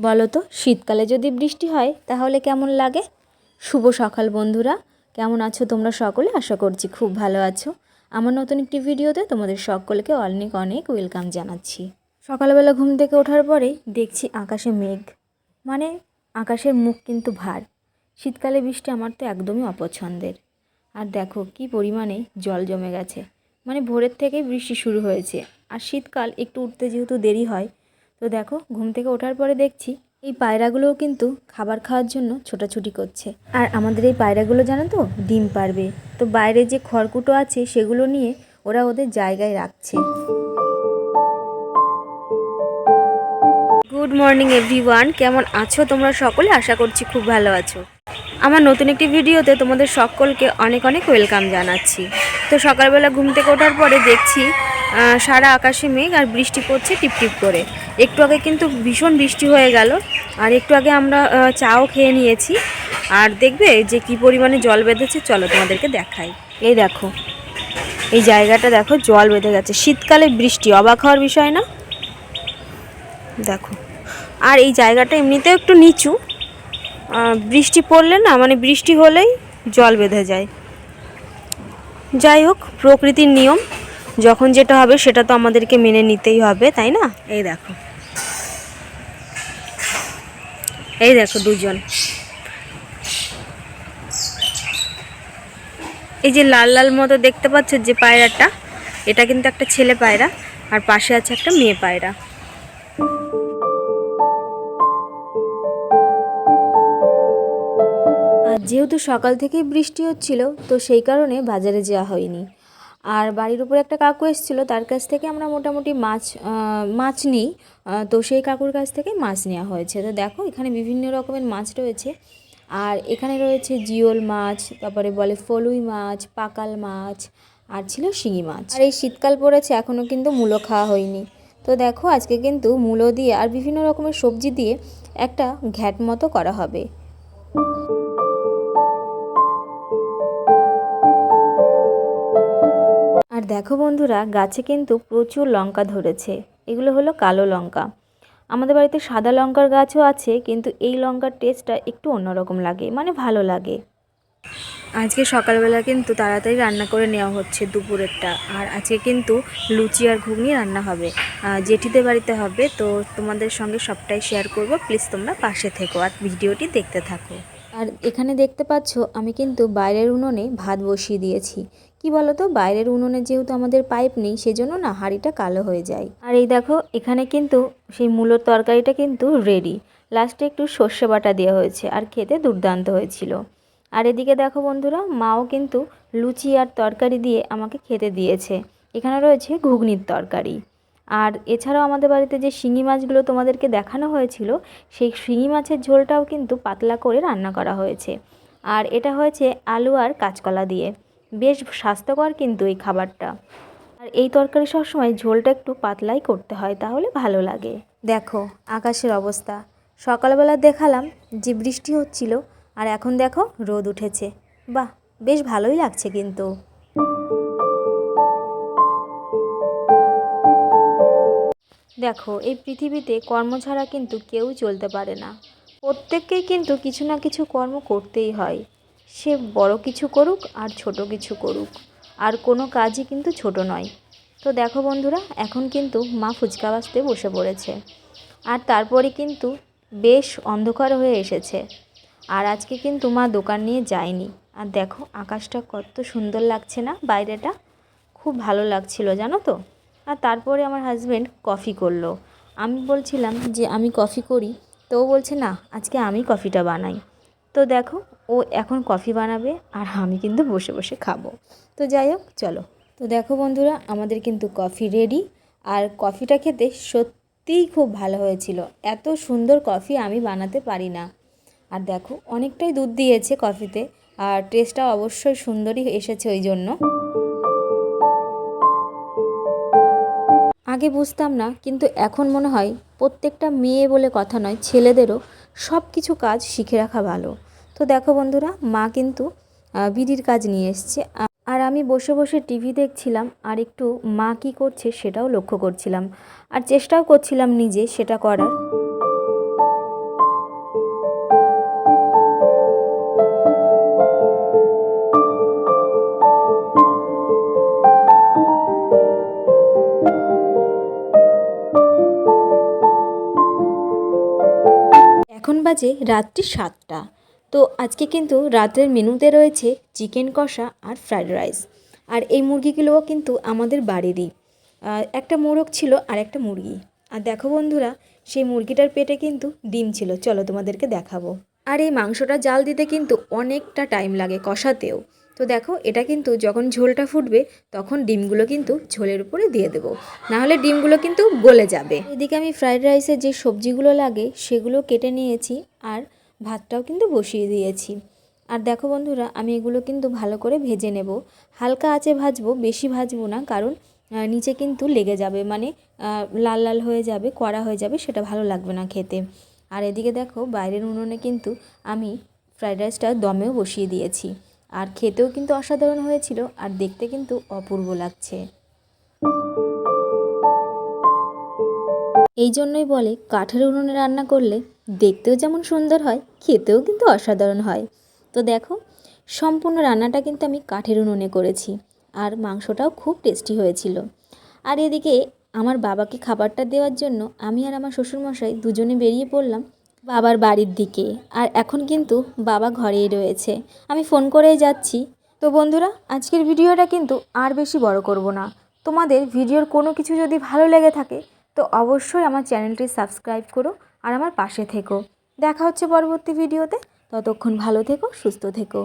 বলো তো শীতকালে যদি বৃষ্টি হয়, তাহলে কেমন লাগে? শুভ সকাল বন্ধুরা। কেমন আছো তোমরা সকলে? আশা করছি খুব ভালো আছো। আমার নতুন একটি ভিডিওতে তোমাদের সকলকে অনেক অনেক ওয়েলকাম জানাচ্ছি। সকালবেলা ঘুম থেকে ওঠার পরেই দেখছি আকাশে মেঘ। মানে আকাশের মুখ কিন্তু ভার। শীতকালে বৃষ্টি আমার তো একদমই অপছন্দের। আর দেখো কি পরিমাণে জল জমে গেছে। মানে ভোরের থেকেই বৃষ্টি শুরু হয়েছে। আর শীতকাল একটু উঠতে যেহেতু দেরি হয় তো দেখো, ঘুম থেকে ওঠার পরে দেখছি এই পায়রাগুলোও কিন্তু খাবার খাওয়ার জন্য ছোটাছুটি করছে। আর আমাদের এই পায়রাগুলো জানো তো, ডিম পারবে। তো বাইরে যে খড়কুটো আছে, সেগুলো নিয়ে ওরা ওদের জায়গায় রাখছে। গুড মর্নিং এভরিওয়ান কেমন আছো তোমরা সকলে? আশা করছি খুব ভালো আছো। আমার নতুন একটি ভিডিওতে তোমাদের সকলকে অনেক অনেক ওয়েলকাম জানাচ্ছি। তো সকালবেলা ঘুম থেকে ওঠার পরে দেখছি সারা আকাশে মেঘ আর বৃষ্টি পড়ছে টিপটিপ করে। একটু আগে কিন্তু ভীষণ বৃষ্টি হয়ে গেল, আর একটু আগে আমরা চাও খেয়ে নিয়েছি। আর দেখবে যে কি পরিমাণে জল বেঁধেছে, চলো তোমাদেরকে দেখাই। এই দেখো, এই জায়গাটা দেখো, জল বেঁধে গেছে। শীতকালে বৃষ্টি, অবাক হওয়ার বিষয় না? দেখো, আর এই জায়গাটা এমনিতেও একটু নিচু। বৃষ্টি পড়লে না মানে বৃষ্টি হলেই জল বেঁধে যায়। যাই হোক, প্রকৃতির নিয়ম। যখন যেটা হবে সেটা তো আমাদেরকে মেনে নিতেই হবে, তাই না? এই দেখো। এই দেখো দুজন। এই যে লাল লাল মতো দেখতে পাচ্ছ যে পায়রাটা, এটা কিন্তু একটা ছেলে পায়রা, আর পাশে আছে একটা মেয়ে পায়রা। আর যেহেতু সকাল থেকেই বৃষ্টি হচ্ছিল, তো সেই কারণে বাজারে যাওয়া হয়নি। আর বাড়ির উপরে একটা কাকু এসেছিল, তার কাছ থেকে আমরা মোটামুটি মাছ মাছ নিই। তো সেই কাকুর কাছ থেকে মাছ নেওয়া হয়েছে। তো দেখো, এখানে বিভিন্ন রকমের মাছ রয়েছে। আর এখানে রয়েছে জিওল মাছ, তারপরে বলে ফলুই মাছ, পাকাল মাছ, আর ছিল শিঙি মাছ। আর এই শীতকাল পড়েছে এখনও কিন্তু মূলো খাওয়া হয়নি। তো দেখো, আজকে কিন্তু মূলো দিয়ে আর বিভিন্ন রকমের সবজি দিয়ে একটা ঘ্যাট মতো করা হবে। আর দেখো বন্ধুরা, গাছে কিন্তু প্রচুর লঙ্কা ধরেছে। এগুলো হলো কালো লঙ্কা। আমাদের বাড়িতে সাদা লঙ্কার গাছও আছে, কিন্তু এই লঙ্কার টেস্টটা একটু অন্যরকম লাগে মানে ভালো লাগে। আজকে সকালবেলা কিন্তু তাড়াতাড়ি রান্না করে নেওয়া হচ্ছে দুপুরেরটা, আর আজকে কিন্তু লুচি আর ঘুগনি রান্না হবে। জেঠিদের বাড়িতে হবে, তো তোমাদের সঙ্গে সবটাই শেয়ার করব। প্লিজ তোমরা পাশে থেকো আর ভিডিওটি দেখতে থাকো। আর এখানে দেখতে পাচ্ছ, আমি কিন্তু বাইরের উনুনে ভাত বসিয়ে দিয়েছি। কি বলো তো বাইরের উনুনে যেহেতু আমাদের পাইপ নেই, সেজন্য না হাঁড়িটা কালো হয়ে যায়। আর এই দেখো, এখানে কিন্তু সেই মূলোর তরকারিটা কিন্তু রেডি লাস্টে একটু সর্ষে বাটা দেওয়া হয়েছে, আর খেতে দুর্দান্ত হয়েছিল। আর এদিকে দেখো বন্ধুরা, মাও কিন্তু লুচি আর তরকারি দিয়ে আমাকে খেতে দিয়েছে। এখানে রয়েছে ঘুগনির তরকারি। আর এছাড়াও আমাদের বাড়িতে যে শিঙি মাছগুলো তোমাদেরকে দেখানো হয়েছিল, সেই শিঙি মাছের ঝোলটাও কিন্তু পাতলা করে রান্না করা হয়েছে। আর এটা হয়েছে আলু আর কাঁচকলা দিয়ে। বেশ স্বাস্থ্যকর কিন্তু এই খাবারটা। আর এই তরকারি সবসময় ঝোলটা একটু পাতলাই করতে হয়, তাহলে ভালো লাগে। দেখো, আকাশের অবস্থা। সকালবেলা দেখালাম যে বৃষ্টি হচ্ছিল, আর এখন দেখো রোদ উঠেছে। বাহ, বেশ ভালোই লাগছে কিন্তু। দেখো, এই পৃথিবীতে কর্ম ছাড়া কিন্তু কেউ চলতে পারে না। প্রত্যেককেই কিন্তু কিছু না কিছু কর্ম করতেই হয়। সে বড় কিছু করুক আর ছোট কিছু করুক। আর কোনো কাজই কিন্তু ছোট নয়। তো দেখো বন্ধুরা, এখন কিন্তু মা ফুচকা বাঁচতে বসে পড়েছে। আর তারপরে কিন্তু বেশ অন্ধকার হয়ে এসেছে। আর আজকে কিন্তু মা দোকান নিয়ে যায়নি। আর দেখো, আকাশটা কত সুন্দর লাগছে না বাইরেটা। খুব ভালো লাগছিল, জানো তো? আর তারপরে আমার হাজব্যান্ড কফি করল। আমি বলছিলাম যে, আমি কফি করি। তো ও বলছে, না, আজকে আমি কফিটা বানাই। তো দেখো, ও এখন কফি বানাবে আর আমি কিন্তু বসে বসে খাব। তো যাই হোক, চলো। তো দেখো বন্ধুরা, আমাদের কিন্তু কফি রেডি আর কফিটা খেতে সত্যিই খুব ভালো হয়েছিল। এত সুন্দর কফি আমি বানাতে পারি না। আর দেখো, অনেকটাই দুধ দিয়েছে কফিতে আর টেস্টটা অবশ্যই সুন্দরই এসেছে ওই জন্য। আগে বুঝতাম না, কিন্তু এখন মনে হয় প্রত্যেকটা মেয়ে বলে কথা নয়, ছেলেদেরও সব কিছু কাজ শিখে রাখা ভালো। তো দেখো বন্ধুরা, মা কিন্তু বিড়ির কাজ নিয়ে এসছে। আর আমি বসে বসে টিভি দেখছিলাম, আর একটু মা কী করছে সেটাও লক্ষ্য করছিলাম। আর চেষ্টাও করছিলাম নিজে সেটা করার। বাজে রাত্রি সাতটা। তো আজকে কিন্তু রাতের মেনুতে রয়েছে চিকেন কষা আর ফ্রায়েড রাইস। আর এই মুরগিগুলোও কিন্তু আমাদের বাড়িরই। একটা মোরগ ছিল আর একটা মুরগি। আর দেখো বন্ধুরা, সেই মুরগিটার পেটে কিন্তু ডিম ছিল। চলো তোমাদেরকে দেখাবো। আর এই মাংসটা জাল দিতে কিন্তু অনেকটা টাইম লাগে কষাতেও। তো দেখো, এটা কিন্তু যখন ঝোলটা ফুটবে, তখন ডিমগুলো কিন্তু ঝোলের উপরে দিয়ে দেবো। নাহলে ডিমগুলো কিন্তু গলে যাবে। এদিকে আমি ফ্রাইড রাইসের যে সবজিগুলো লাগে, সেগুলো কেটে নিয়েছি আর ভাতটাও কিন্তু বসিয়ে দিয়েছি। আর দেখো বন্ধুরা, আমি এগুলো কিন্তু ভালো করে ভেজে নেব। হালকা আঁচে ভাজবো, বেশি ভাজবো না, কারণ নিচে কিন্তু লেগে যাবে মানে লাল লাল হয়ে যাবে, কড়া হয়ে যাবে, সেটা ভালো লাগবে না খেতে। আর এদিকে দেখো, বাইরের উনুনে কিন্তু আমি ফ্রাইড রাইসটা দমেও বসিয়ে দিয়েছি। আর খেতেও কিন্তু অসাধারণ হয়েছিল আর দেখতে কিন্তু অপূর্ব লাগছে। এই জন্যই বলে কাঠের উনুনে রান্না করলে দেখতেও যেমন সুন্দর হয়, খেতেও কিন্তু অসাধারণ হয়। তো দেখো, সম্পূর্ণ রান্নাটা কিন্তু আমি কাঠের উনুনে করেছি আর মাংসটাও খুব টেস্টি হয়েছিল। আর এদিকে আমার বাবাকে খাবারটা দেওয়ার জন্য আমি আর আমার শ্বশুরমশাই দুজনে বেরিয়ে পড়লাম বাবার বাড়ির দিকে। আর এখন কিন্তু বাবা ঘরেই রয়েছে। আমি ফোন করেই যাচ্ছি। তো বন্ধুরা, আজকের ভিডিওটা কিন্তু আর বেশি বড় করব না। তোমাদের ভিডিওর কোনো কিছু যদি ভালো লেগে থাকে, তো অবশ্যই আমার চ্যানেলটি সাবস্ক্রাইব করো আর আমার পাশে থেকো। দেখা হচ্ছে পরবর্তী ভিডিওতে। ততক্ষণ ভালো থেকো, সুস্থ থেকো।